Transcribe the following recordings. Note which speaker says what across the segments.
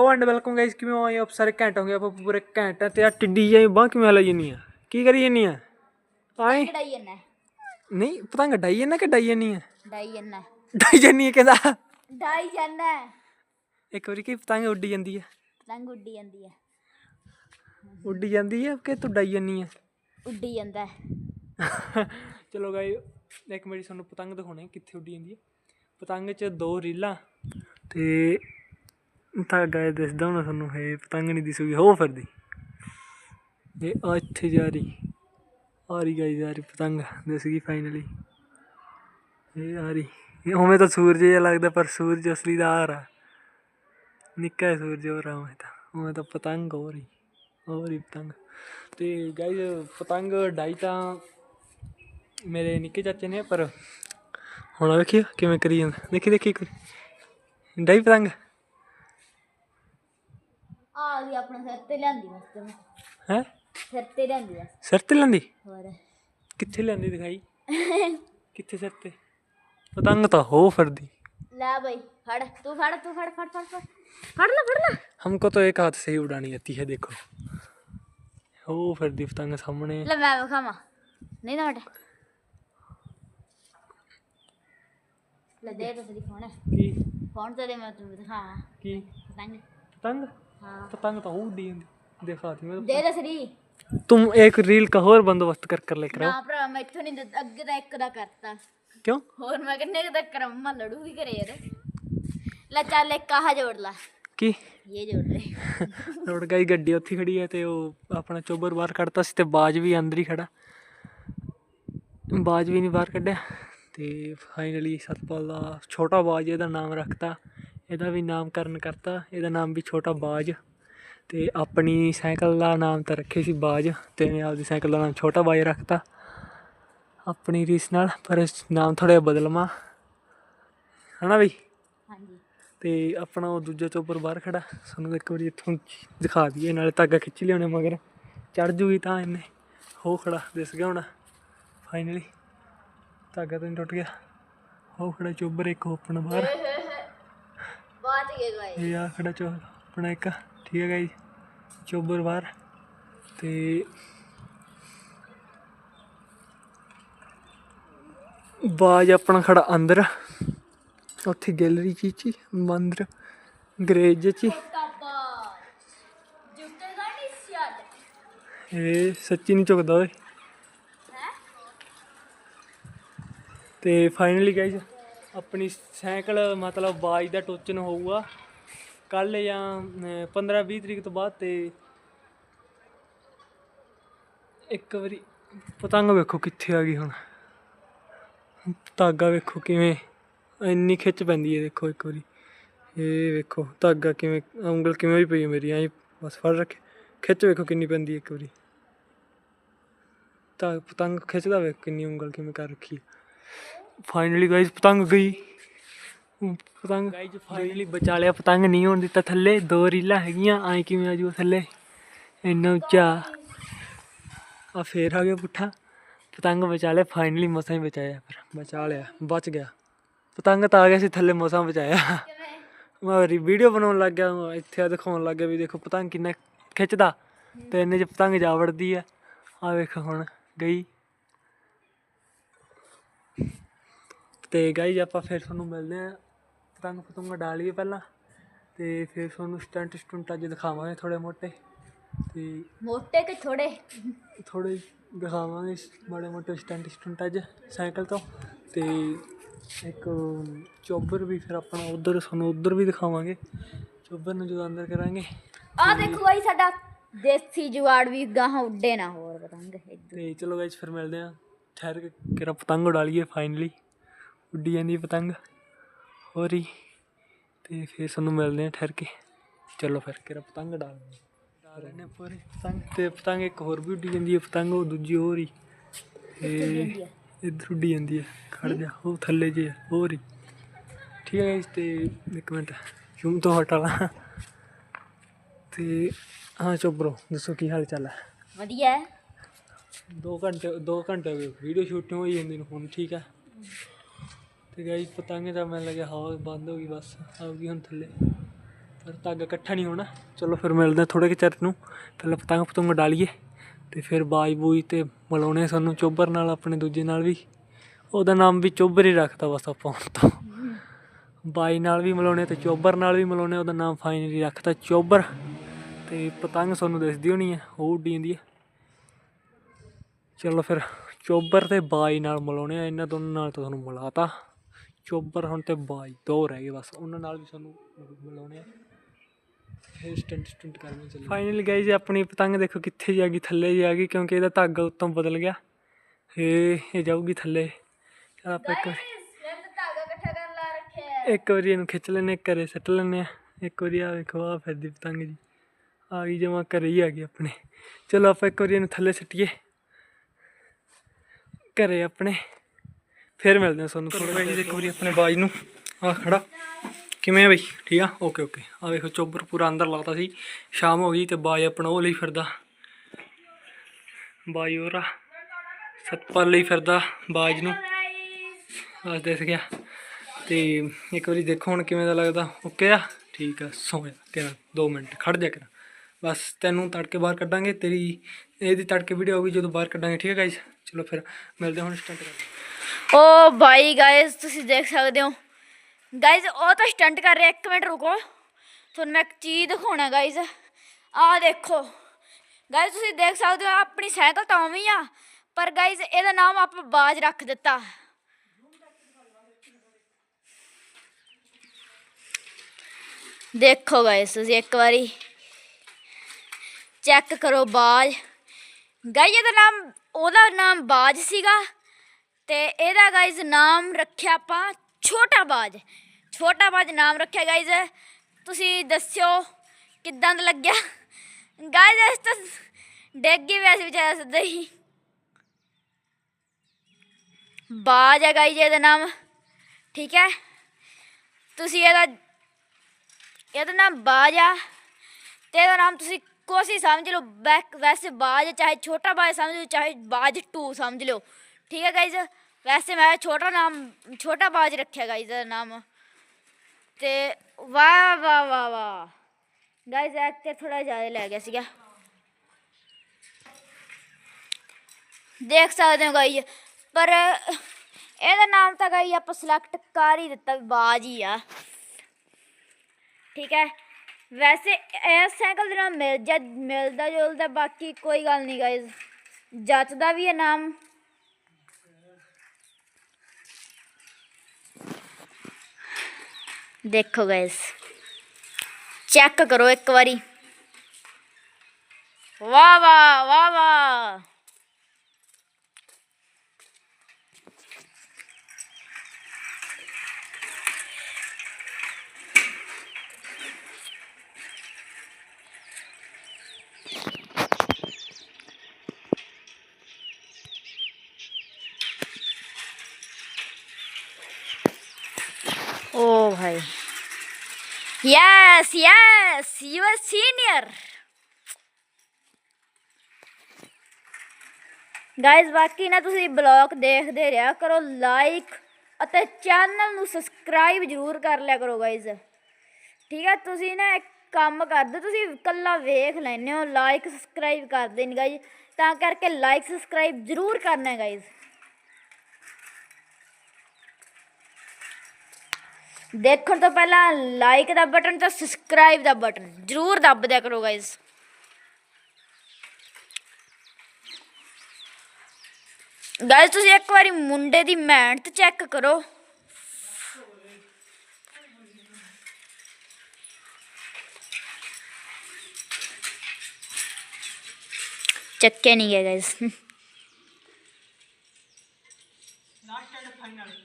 Speaker 1: Law and welcome guys ਕਿਵੇਂ ਹੋ? ਆਏ ਆਪ ਸਾਰੇ ਘੈਂਟ ਹੋਗੇ? ਆਪਾਂ ਪੂਰੇ ਘੈਂਟ ਆ ਤੇ ਆ ਟਿੱਡੀ ਜਾਈ ਬਾਹ ਕਿਵੇਂ ਹਲਾਈ ਜੰਨੀ ਆ? ਕੀ ਕਰੀ ਜੰਨੀ ਆ? ਆਏ?
Speaker 2: ਡਾਈ ਜੰਨਾ
Speaker 1: ਨਹੀਂ ਪਤੰਗ ਡਾਈ ਜੰਨਾ ਕਿ ਡਾਈ ਜੰਨੀ ਆ?
Speaker 2: ਡਾਈ ਜੰਨਾ
Speaker 1: ਡਾਈ ਜੰਨੀ ਆ ਕਹਿੰਦਾ।
Speaker 2: ਡਾਈ ਜੰਨਾ
Speaker 1: ਇੱਕ ਵਾਰੀ ਕੀ ਪਤੰਗ ਉੱਡੀ ਜਾਂਦੀ ਆ?
Speaker 2: ਪਤੰਗ ਉੱਡੀ ਜਾਂਦੀ ਹੈ
Speaker 1: ਉੱਡੀ ਜਾਂਦੀ ਆ ਕਿ ਤੂੰ ਡਾਈ ਜੰਨੀ ਆ?
Speaker 2: ਉੱਡੀ ਜਾਂਦਾ
Speaker 1: ਚਲੋ ਗਾਈ ਇੱਕ ਵਾਰੀ ਤੁਹਾਨੂੰ ਪਤੰਗ ਦਿਖਾਉਣੇ ਕਿੱਥੇ ਉੱਡੀ ਜਾਂਦੀ ਹੈ ਪਤੰਗ 'ਚ ਦੋ ਰੀਲਾਂ ਤੇ ਤਾਂ ਗਾਇ ਦਿਸਦਾ ਹੋਣਾ ਤੁਹਾਨੂੰ, ਹੈ ਪਤੰਗ ਨਹੀਂ ਦਿਸੂਗੀ ਹੋ ਫਿਰਦੀ। ਇਹ ਆ ਇੱਥੇ ਜਾ ਰਹੀ, ਆ ਰਹੀ ਗਾਈ ਜਾ ਰਹੀ ਪਤੰਗ, ਦਿਸ ਗਈ ਫਾਈਨਲੀ ਇਹ ਆ ਰਹੀ, ਇਹ ਉਵੇਂ ਤਾਂ ਸੂਰਜ ਜਿਹਾ ਲੱਗਦਾ, ਪਰ ਸੂਰਜ ਅਸਲੀ ਦਾ ਆ। ਰਹਾ ਨਿੱਕਾ ਸੂਰਜ ਹੋ ਰਹਾ ਉਵੇਂ ਤਾਂ ਉਵੇਂ ਤਾਂ ਪਤੰਗ ਹੋ ਰਹੀ ਹੋ ਰਹੀ ਪਤੰਗ। ਤੇ ਗਾਈਜ਼ ਪਤੰਗ ਡਾਈ ਤਾਂ ਮੇਰੇ ਨਿੱਕੇ ਚਾਚੇ ਨੇ, ਪਰ ਹੁਣ ਵੇਖਿਓ ਕਿਵੇਂ ਕਰੀ ਜਾਂਦਾ। ਦੇਖੀ ਦੇਖੀ ਕੋਈ ਡਾਈ ਪਤੰਗ?
Speaker 2: ਆ ਗਈ ਆਪਣੇ ਸਿਰ ਤੇ ਲਿਆਂਦੀ ਮਸਤ ਮੈਂ
Speaker 1: ਹੈ
Speaker 2: ਸਿਰ ਤੇ ਲਿਆਂਦੀ ਆ
Speaker 1: ਸਿਰ ਤੇ ਲੈਂਦੀ
Speaker 2: ਹੋਰ
Speaker 1: ਕਿੱਥੇ ਲੈਂਦੀ ਦਿਖਾਈ ਕਿੱਥੇ ਸਿਰ ਤੇ ਪਤੰਗ ਤਾਂ ਹੋ ਫਿਰਦੀ
Speaker 2: ਲੈ ਬਈ ਫੜ ਤੂੰ ਫੜ ਤੂੰ ਫੜ ਫੜ ਫੜ ਫੜ ਫੜ ਲੈ ਫੜ ਲੈ
Speaker 1: हमको तो एक हाथ से ही उड़ानी आती है देखो हो फिर पतंग सामने
Speaker 2: ਲੈ ਮੈਂ ਵਿਖਾਵਾਂ ਨਹੀਂ ਨਾ ਹਟ ਲੈ ਦੇ ਤਾਂ ਸਦੀ ਫੋਨ
Speaker 1: की
Speaker 2: ਫੋਨ ਤੇ ਦੇ ਮੈਂ ਤੈਨੂੰ ਦਿਖਾਵਾਂ
Speaker 1: की
Speaker 2: ਪਤੰਗ
Speaker 1: पतंग
Speaker 2: ਹਾਂ
Speaker 1: पतंग तो हो उड़ी ਜਾਂਦੀ दिखाती मैं
Speaker 2: ਦੇ ਦੇ ਸਦੀ
Speaker 1: तुम एक रील का और बंदोबस्त कर कर लेकर आओ
Speaker 2: ਨਾ ਭਰਾ ਮੈਂ ਇੱਥੋਂ ਨਹੀਂ ਦਿੱਤਾ, ਅੱਗੇ ਤਾਂ ਇੱਕ ਦਾ ਕਰਤਾ
Speaker 1: क्यों
Speaker 2: ਹੋਰ ਮੈਂ ਕਿੰਨੇ ਕੁ ਤੱਕ ਕਰਾਂ ਮੰਮਾ ਲੜੂਗੀ ਘਰੇ ਯਾਰ ਲੈ ਚੱਲ ਇੱਕ ਆਹ ਜੋੜ ਲਾ
Speaker 1: की
Speaker 2: ਇਹ ਜੋੜ ਲੈ
Speaker 1: ਰੋਡ ਗਈ ਗੱਡੀ ਉੱਥੇ ਖੜੀ ਹੈ ਤੇ ਉਹ ਆਪਣਾ ਚੋਬਰ ਬਾਹਰ ਕੱਢਤਾ ਸੀ ਤੇ ਬਾਜ ਵੀ ਅੰਦਰ ਹੀ ਖੜਾ ਬਾਜ ਵੀ ਨਹੀਂ ਬਾਹਰ ਕੱਢਿਆ ਤੇ ਫਾਈਨਲੀ ਸਤਪਾਲ ਦਾ ਛੋਟਾ ਬਾਜ ਇਹਦਾ ਨਾਮ ਰੱਖਤਾ ਇਹਦਾ ਵੀ ਨਾਮਕਰਨ ਕਰਤਾ ਇਹਦਾ ਨਾਮ ਵੀ ਛੋਟਾ ਬਾਜ। ਤੇ ਆਪਣੀ ਸਾਈਕਲ ਦਾ ਨਾਮ ਤਾਂ ਰੱਖੇ ਸੀ ਬਾਜ ਤੇ ਇਹਨੇ ਆਪਦੀ ਸਾਈਕਲ ਦਾ ਨਾਮ ਛੋਟਾ ਬਾਜ ਰੱਖਤਾ। ਆਪਣੀ ਰੀਸ ਨਾਲ ਪਰ ਨਾਮ ਥੋੜਾ ਬਦਲਵਾ ਹਨਾ ਬਈ?
Speaker 2: ਹਾਂਜੀ।
Speaker 1: ਤੇ ਆਪਣਾ ਉਹ ਦੂਜਾ ਚੋਪਰ ਬਾਹਰ ਖੜਾ ਸਾਨੂੰ ਇੱਕ ਵਾਰੀ ਇੱਥੋਂ ਦਿਖਾ ਦਈਏ ਨਾਲੇ ਧਾਗਾ ਖਿੱਚ ਲਿਆਉਣੇ ਮਗਰ। ਚੜ ਜੂਗੀ ਤਾਂ ਇਹਨੇ ਹੋ ਖੜਾ ਦਿਸ ਗਿਆ ਹੁਣ ਫਾਈਨਲੀ ਧਾਗਾ ਤਾਂ ਟੁੱਟ ਗਿਆ। ਹੋ ਖੜਾ ਚੋਬਰ ਇੱਕ ਆਪਣਾ ਬਾਹਰ। ਇਹ ਆ ਖੜਾ ਚੋ ਆਪਣਾ ਇੱਕ ਠੀਕ ਹੈ ਗਾਈ ਚੋਬਰ ਬਾਹਰ ਤੇ ਬਾਜ ਆਪਣਾ ਖੜਾ ਅੰਦਰ ਉੱਥੇ ਗੈਲਰੀ ਚ ਹੀ ਮੰਦਰ ਗਰੇਜ ਚ ਇਹ ਸੱਚੀ ਨਹੀਂ ਝੁਕਦਾ ਓਏ। ਤੇ ਫਾਈਨਲੀ ਗਾਇਜ਼ ਆਪਣੀ ਸਾਈਕਲ ਮਤਲਬ ਬਾਜ ਦਾ ਟੋਚਨ ਹੋਊਗਾ। ਕੱਲ ਜਾਂ 15 20 ਤਰੀਕ ਤੋਂ ਬਾਅਦ ਤੇ ਇੱਕ ਵਾਰੀ ਪਤੰਗ ਵੇਖੋ ਕਿੱਥੇ ਆ ਗਈ ਹੁਣ। ਧਾਗਾ ਵੇਖੋ ਕਿਵੇਂ, ਇੰਨੀ ਖਿੱਚ ਪੈਂਦੀ ਹੈ ਦੇਖੋ ਇੱਕ ਵਾਰੀ। ਇਹ ਵੇਖੋ ਧਾਗਾ ਕਿਵੇਂ, ਉਂਗਲ ਕਿਵੇਂ ਵੀ ਪਈ ਮੇਰੀ, ਐਂ ਬਸ ਫੜ ਰੱਖੇ। ਖਿੱਚ ਵੇਖੋ ਕਿੰਨੀ ਪੈਂਦੀ ਇੱਕ ਵਾਰੀ। ਤਾਂ ਪਤੰਗ ਖਿੱਚਦਾ ਵੇਖ ਕਿੰਨੀ ਉਂਗਲ ਕਿਵੇਂ ਕਰ ਰੱਖੀ ਫਾਈਨਲੀ ਗਾਇਸ ਪਤੰਗ ਗਈ। ਅਮ, ਪਤੰਗ। ਗਾਇਸ ਫਾਈਨਲੀ ਬਚਾ ਲਿਆ ਪਤੰਗ ਨਹੀਂ ਹੋਣ ਦਿੱਤਾ ਥੱਲੇ ਦੋ ਰੀਲਾਂ ਹੈਗੀਆਂ ਐਂ ਕਿਵੇਂ ਆ ਜੂ ਥੱਲੇ। ਇੰਨਾ ਉੱਚਾ। ਆ ਫੇਰ ਆ ਗਿਆ ਪੁੱਠਾ। ਪਤੰਗ ਬਚਾ ਲਿਆ ਫਾਈਨਲੀ ਮਸਾਂ ਹੀ ਬਚਾਇਆ ਫਿਰ। ਬਚਾ ਲਿਆ ਬਚ ਗਿਆ। ਪਤੰਗ ਤਾਂ ਆ ਗਿਆ ਸੀ ਥੱਲੇ ਮਸਾਂ ਬਚਾਇਆ। ਮੈਂ ਵੀਡੀਓ ਬਣਾਉਣ ਲੱਗ ਗਿਆ ਇੱਥੇ ਆ ਦਿਖਾਉਣ ਲੱਗ ਗਿਆ ਵੀ ਦੇਖੋ ਪਤੰਗ ਕਿੰਨਾ ਖਿੱਚਦਾ। ਤੇ ਇੰਨੇ ਚ ਪਤੰਗ ਜਾ ਵੜਦੀ ਆ। ਆ ਵੇਖ ਹੁਣ ਗਈ। ਤੇ ਗਾਈਜ਼ ਆਪਾਂ ਫਿਰ ਤੁਹਾਨੂੰ ਮਿਲਦੇ ਆ ਪਤੰਗ ਪਤੰਗ ਡਾਲੀਏ ਪਹਿਲਾਂ ਤੇ ਫਿਰ ਤੁਹਾਨੂੰ ਸਟੰਟ ਸਟੰਟ ਅੱਜ ਦਿਖਾਵਾਂਗੇ ਥੋੜੇ ਮੋਟੇ। ਤੇ
Speaker 2: ਮੋਟੇ ਕਿ ਥੋੜੇ
Speaker 1: ਥੋੜੇ ਦਿਖਾਵਾਂਗੇ ਮਾੜੇ ਮੋਟੇ ਸਟੰਟ ਸਟੰਟ ਅੱਜ ਸਾਈਕਲ ਤੋਂ। ਤੇ ਇੱਕ ਚੋਬਰ ਵੀ ਫਿਰ ਆਪਣਾ ਉਧਰ ਤੁਹਾਨੂੰ ਉਧਰ ਵੀ ਦਿਖਾਵਾਂਗੇ। ਚੋਬਰ ਨੂੰ ਜਦੋਂ ਅੰਦਰ ਕਰਾਂਗੇ।
Speaker 2: ਆ ਦੇਖੋ ਬਾਈ ਸਾਡਾ ਦੇਸੀ ਜੁਗਾੜ ਵੀ ਗਾਹਾਂ ਉੱਡੇ ਨਾ ਹੋਰ ਪਤੰਗ।
Speaker 1: ਤੇ ਚਲੋ ਗਾਇਸ ਫਿਰ ਮਿਲਦੇ ਆ ਠਹਿਰ ਕੇ ਕਿਰਾ ਪਤੰਗ ਉਡਾਲੀਏ ਫਾਈਨਲੀ ਉੱਡੀ ਜਾਂਦੀ ਪਤੰਗ ਹੋਰ ਹੀ ਤੇ ਫਿਰ ਸਾਨੂੰ ਮਿਲਦੇ ਆ ਠਹਿਰ ਕੇ। ਚਲੋ ਫਿਰ ਕਿਰਾ ਪਤੰਗ ਉਡਾਲਦੇ ਉਡਾ ਲੈਣੇ ਪੂਰੀ ਪਤੰਗ ਤੇ ਪਤੰਗ ਇੱਕ ਹੋਰ ਵੀ ਉੱਡੀ ਜਾਂਦੀ ਹੈ ਪਤੰਗ ਉਹ ਦੂਜੀ ਹੋਰ। ਹੀ। ਤੇ ਇੱਧਰ ਉੱਡੀ ਜਾਂਦੀ ਹੈ ਖੜ ਜਾ ਉਹ ਥੱਲੇ ਜੇ ਹੋਰ। ਹੀ ਠੀਕ ਹੈ ਤੇ ਇੱਕ ਮਿੰਟ ਜ਼ੂਮ ਤੋਂ ਹਟਾ ਲਾ ਤੇ ਹਾਂ ਚੋਬਰੋ ਦੱਸੋ ਕੀ ਹਾਲ ਚਾਲ ਹੈ?
Speaker 2: ਵਧੀਆ। ਹੈ।
Speaker 1: ਦੋ ਘੰਟੇ ਦੋ ਘੰਟੇ ਹੋ ਗਏ ਵੀਡੀਓ ਸ਼ੂਟਿੰਗ ਹੋਈ ਜਾਂਦੀ ਨੂੰ ਹੁਣ ਠੀਕ ਹੈ। ਤੇ ਗਾਈ ਪਤੰਗ ਤਾਂ ਮੈਨੂੰ ਲੱਗਿਆ ਹਵਾ ਬੰਦ ਹੋ ਗਈ ਬਸ ਆ ਗਈ ਹੁਣ ਥੱਲੇ। ਪਰ ਧਾਗਾ ਇਕੱਠਾ ਨਹੀਂ ਹੋਣਾ। ਚਲੋ ਫਿਰ ਮਿਲਦੇ ਥੋੜੇ ਕਿ ਚਿਰ ਨੂੰ। ਪਹਿਲਾਂ ਪਤੰਗ ਪਤੰਗ ਡਾਲੀਏ ਤੇ ਫਿਰ ਬਾਜ ਬੂਜ ਤੇ ਮਿਲਾਉਣੇ ਸਾਨੂੰ ਚੋਬਰ ਨਾਲ, ਆਪਣੇ ਦੂਜੇ ਨਾਲ ਵੀ। ਉਹਦਾ ਨਾਮ ਵੀ ਚੋਬਰ ਹੀ ਰੱਖਤਾ ਬਸ ਆਪਾਂ ਹੁਣ ਤੋਂ। ਬਾਈ ਨਾਲ ਵੀ ਮਿਲਾਉਣੇ ਤੇ ਚੋਬਰ ਨਾਲ ਵੀ ਮਿਲਾਉਣੇ ਉਹਦਾ ਨਾਮ ਫਾਈਨਲੀ ਰੱਖਤਾ ਚੋਬਰ। ਤੇ ਪਤੰਗ ਤੁਹਾਨੂੰ ਦਿਸਦੀ ਹੋਣੀ ਹੈ ਉਹ ਉੱਡੀ ਜਾਂਦੀ ਹੈ ਚਲੋ ਫਿਰ ਚੋਬਰ ਤੇ ਬਾਈ ਨਾਲ ਮਿਲਾਉਣੇ ਆ, ਇਹਨਾਂ ਦੋਨਾਂ ਨਾਲ ਤਾਂ ਤੁਹਾਨੂੰ ਮਿਲਾਤਾ। ਚੋਬਰ ਹੁਣ ਤੇ ਬਾਈ ਦੋ ਰਹਿ ਗਏ ਬਸ ਉਹਨਾਂ ਨਾਲ ਵੀ ਸਾਨੂੰ ਮਿਲਾਉਣੇ ਆ। ਫਿਰ ਸਟੰਟ ਸਟੰਟ ਕਰਨੇ ਚੱਲੇ। ਫਾਈਨਲੀ ਗਾਈਜ਼ ਆਪਣੀ ਪਤੰਗ ਦੇਖੋ ਕਿੱਥੇ ਜਾ ਗਈ ਥੱਲੇ ਜਾ ਗਈ ਕਿਉਂਕਿ ਇਹਦਾ ਧਾਗਾ ਉੱਤੋਂ ਬਦਲ ਗਿਆ। ਇਹ ਇਹ ਜਾਊਗੀ ਥੱਲੇ। ਚਲ ਆਪਾਂ ਇੱਕ ਵਾਰੀ
Speaker 2: ਧਾਗਾ ਇਕੱਠਾ ਕਰਨ ਲਾ ਰੱਖਿਆ
Speaker 1: ਇੱਕ ਵਾਰੀ ਇਹਨੂੰ ਖਿੱਚ ਲੈਨੇ ਘਰੇ ਸੱਟ ਲੈਨੇ ਆ ਇੱਕ ਵਾਰੀ ਆ ਵੇਖੋ ਆ ਫਿਰਦੀ ਪਤੰਗ ਜੀ। ਆ ਗਈ ਜਮਾ ਘਰੇ ਹੀ ਆ ਗਈ ਆਪਣੇ। ਚਲੋ ਆਪਾਂ ਇੱਕ ਵਾਰੀ ਇਹਨੂੰ ਥੱਲੇ ਸੱਟੀਏ। ਘਰੇ ਆਪਣੇ। ਫਿਰ ਮਿਲਦੇ ਹਾਂ ਤੁਹਾਨੂੰ ਥੋੜਾ ਜਿਹਾ ਇੱਕ ਵਾਰੀ ਆਪਣੇ ਬਾਜ ਨੂੰ। ਆ ਖੜਾ। ਕਿਵੇਂ ਆ ਬਈ? ਠੀਕ ਆ? ਓਕੇ ਓਕੇ ਆ ਵੇਖੋ ਚੋਬਰ ਪੂਰਾ ਅੰਦਰ ਲਾਤਾ ਸੀ। ਸ਼ਾਮ ਹੋ ਗਈ ਤੇ ਬਾਜ ਆਪਣਾ ਉਹ ਲਈ ਫਿਰਦਾ। ਬਾਜ ਹੋਰਾ। ਸਤਪਾਲ ਲਈ ਫਿਰਦਾ ਬਾਜ ਨੂੰ। ਬਸ ਦਿਸ ਗਿਆ। ਤੇ ਇੱਕ ਵਾਰੀ ਦੇਖੋ ਹੁਣ ਕਿਵੇਂ ਦਾ ਲੱਗਦਾ। ਓਕੇ ਆ? ਠੀਕ ਆ ਸੌ ਜਾ। ਕਿਰਾ 2 ਮਿੰਟ। ਖੜ ਜਾ ਕਿਰਾ ਬਸ ਤੈਨੂੰ ਤੜਕੇ ਬਾਹਰ ਕੱਢਾਂਗੇ। ਤੇਰੀ ਇਹਦੀ ਤੜਕੇ ਵੀਡੀਓ ਹੋਊਗੀ ਜਦੋਂ ਬਾਹਰ ਕੱਢਾਂਗੇ। ਠੀਕ ਹੈ ਗਾਇਸ ਚਲੋ ਫਿਰ ਮਿਲਦੇ ਹਾਂ ਹੁਣ ਸਟੰਟ ਕਰਦੇ
Speaker 2: ਓ ਭਾਈ ਗਾਇਸ ਤੁਸੀਂ ਦੇਖ ਸਕਦੇ ਹੋ। ਗਾਇਸ ਉਹ ਤਾਂ ਸਟੰਟ ਕਰ ਰਿਹਾ, ਇੱਕ ਮਿੰਟ ਰੁਕੋ। ਤੁਹਾਨੂੰ ਮੈਂ ਇੱਕ ਚੀਜ਼ ਦਿਖਾਉਣਾ ਗਾਇਸ ਆਹ ਦੇਖੋ। ਗਾਇਸ ਤੁਸੀਂ ਦੇਖ ਸਕਦੇ ਹੋ, ਆਪਣੀ ਸਾਈਕਲ ਤਾਂ ਉਵੇਂ ਆ, ਪਰ ਗਾਇਸ ਇਹਦਾ ਨਾਮ ਆਪਾਂ ਬਾਜ ਰੱਖ ਦਿੱਤਾ। ਦੇਖੋ ਗਾਇਸ ਤੁਸੀਂ ਇੱਕ ਵਾਰੀ ਚੈੱਕ ਕਰੋ ਬਾਜ। ਗਾਇਸ ਇਹਦਾ ਨਾਮ, ਉਹਦਾ ਨਾਮ ਬਾਜ ਸੀਗਾ। ਤੇ ਇਹਦਾ ਗਾਇਜ਼ ਨਾਮ ਰੱਖਿਆ ਆਪਾਂ ਛੋਟਾ ਬਾਜ ਛੋਟਾ ਬਾਜ ਨਾਮ ਰੱਖਿਆ ਗਾਇਜ਼ ਤੁਸੀਂ ਦੱਸਿਓ ਕਿੱਦਾਂ ਦਾ ਲੱਗਿਆ? ਗਾਇਜ਼ ਇਸ ਤਾਂ ਡਿੱਗ ਗਈ ਵੈਸੇ ਵਿਚਾਰਾ ਸਿੱਧਾ ਹੀ। ਬਾਜ ਹੈ ਗਾਇਜ਼ ਇਹਦਾ ਨਾਮ। ਠੀਕ ਹੈ? ਤੁਸੀਂ ਇਹਦਾ ਇਹਦਾ ਨਾਮ ਬਾਜ ਆ। ਤੇ ਇਹਦਾ ਨਾਮ ਤੁਸੀਂ ਕੋਸੀ ਸਮਝ ਲਓ। ਬੈਕ ਵੈਸੇ ਬਾਜ ਚਾਹੇ ਛੋਟਾ ਬਾਜ ਸਮਝ ਲਓ, ਚਾਹੇ ਬਾਜ 2 ਸਮਝ ਲਓ। ਠੀਕ ਹੈ ਗਾਇਜ਼ ਵੈਸੇ ਮੈਂ ਛੋਟਾ ਨਾਮ, ਛੋਟਾ ਬਾਜ ਰੱਖਿਆ ਗਾਇਜ਼ ਦਾ ਨਾਮ। ਤੇ ਵਾਹ ਵਾਹ ਵਾਹ ਵਾਹ। ਗਾਇਜ਼ ਐਕ ਤੇ ਥੋੜਾ ਜ਼ਿਆਦਾ ਲੈ ਗਿਆ ਸੀਗਾ। ਦੇਖ ਸਕਦੇ ਹੋ ਗਾਇਜ਼ ਪਰ ਇਹਦਾ ਨਾਮ ਤਾਂ ਗਾਈ ਆਪਾਂ ਸਿਲੈਕਟ ਕਰ ਹੀ ਦਿੱਤਾ ਬਾਜ ਹੀ ਆ। ਠੀਕ ਹੈ? ਵੈਸੇ ਇਹ ਸਾਈਕਲ ਦੇ ਨਾਲ ਮਿਲ ਜਾ, ਮਿਲਦਾ ਜੁਲਦਾ ਬਾਕੀ ਕੋਈ ਗੱਲ ਨਹੀਂ ਗਾਇਜ਼ ਜੱਚਦਾ ਵੀ ਹੈ ਨਾਮ। ਦੇਖੋ ਗਾਇਸ ਚੈੱਕ ਕਰੋ ਇੱਕ ਵਾਰੀ। ਵਾਹ ਵਾਹ ਵਾਹ ਵਾਹ। Yes, yes, you are senior. Guys ਬਾਕੀ ਨਾ ਤੁਸੀਂ ਬਲੌਗ ਦੇਖਦੇ ਰਿਹਾ ਕਰੋ ਲਾਈਕ ਅਤੇ ਚੈਨਲ ਨੂੰ ਸਬਸਕ੍ਰਾਈਬ ਜ਼ਰੂਰ ਕਰ ਲਿਆ ਕਰੋ ਗਾਇਜ਼ ਠੀਕ ਹੈ ਤੁਸੀਂ ਨਾ ਇੱਕ ਕੰਮ ਕਰਦੇ ਤੁਸੀਂ ਇਕੱਲਾ ਵੇਖ ਲੈਨੇ ਹੋ ਲਾਈਕ ਸਬਸਕ੍ਰਾਈਬ ਕਰਦੇ ਨਹੀਂ ਗਾਇਜ਼ ਤਾਂ ਕਰਕੇ ਲਾਈਕ ਸਬਸਕ੍ਰਾਈਬ ਜ਼ਰੂਰ ਕਰਨਾ ਗਾਇਜ਼ ਦੇਖਣ ਤੋਂ ਪਹਿਲਾਂ ਲਾਈਕ ਦਾ ਬਟਨ ਤੇ ਸਬਸਕ੍ਰਾਈਬ ਦਾ ਬਟਨ ਜ਼ਰੂਰ ਦੱਬ ਦਿਆ ਕਰੋ ਗਾਇਜ਼ ਗਾਇਜ਼ ਤੁਸੀਂ ਇੱਕ ਵਾਰੀ ਮੁੰਡੇ ਦੀ ਮਿਹਨਤ ਚੈੱਕ ਕਰੋ ਚੱਕੇ ਨਹੀਂ ਗਿਆ ਗਾਇਜ਼
Speaker 1: ਲਾਸਟ ਐਂਡ ਫਾਈਨਲ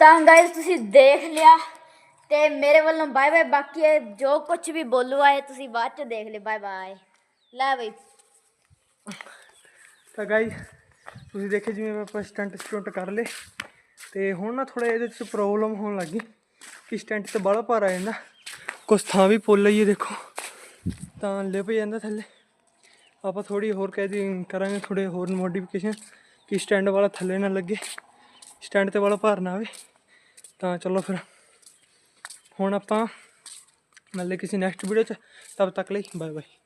Speaker 2: ਤਾਂ ਗਾਇਜ਼ ਤੁਸੀਂ ਦੇਖ ਲਿਆ ਤੇ ਮੇਰੇ ਵੱਲੋਂ ਬਾਏ ਬਾਏ ਬਾਕੀ ਇਹ ਜੋ ਕੁਝ ਵੀ ਬੋਲੂ ਆਏ ਤੁਸੀਂ ਬਾਅਦ ਚ ਦੇਖ ਲਿਓ। ਬਾਏ ਬਾਏ ਲੈ ਬਈ।
Speaker 1: ਤਾਂ ਗਾਈ ਤੁਸੀਂ ਦੇਖੇ ਜਿਵੇਂ ਆਪਾਂ ਸਟੰਟ ਸਟੰਟ ਕਰ ਲਏ। ਤੇ ਹੁਣ ਨਾ ਥੋੜਾ ਇਹਦੇ ਚ ਪ੍ਰੋਬਲਮ ਹੋਣ ਲੱਗੀ ਕਿ ਸਟੰਟ ਤੇ ਬਾਹਲਾ ਭਾਰ ਆ ਜਾਂਦਾ। ਕੁਛ ਥਾਂ ਵੀ ਪੁੱਲ ਲਈਏ ਦੇਖੋ। ਤਾਂ ਲਿਪ ਜਾਂਦਾ ਥੱਲੇ। ਆਪਾਂ ਥੋੜੀ ਹੋਰ ਕਹਿ ਦੀ ਕਰਾਂਗੇ ਥੋੜੇ ਹੋਰ ਮੋਡੀਫਿਕੇਸ਼ਨ ਕਿ ਸਟੈਂਡ ਵਾਲਾ ਥੱਲੇ ਨਾ ਲੱਗੇ। ਸਟੈਂਡ ਤੇ ਵਾਲਾ ਭਾਰ ਨਾ ਆਵੇ, ਤਾਂ ਚਲੋ ਫਿਰ ਹੁਣ ਆਪਾਂ ਮਿਲਦੇ ਕਿਸੇ ਨੈਕਸਟ ਵੀਡੀਓ ਚ, ਤਬ ਤੱਕ ਲਈ ਬਾਏ ਬਾਏ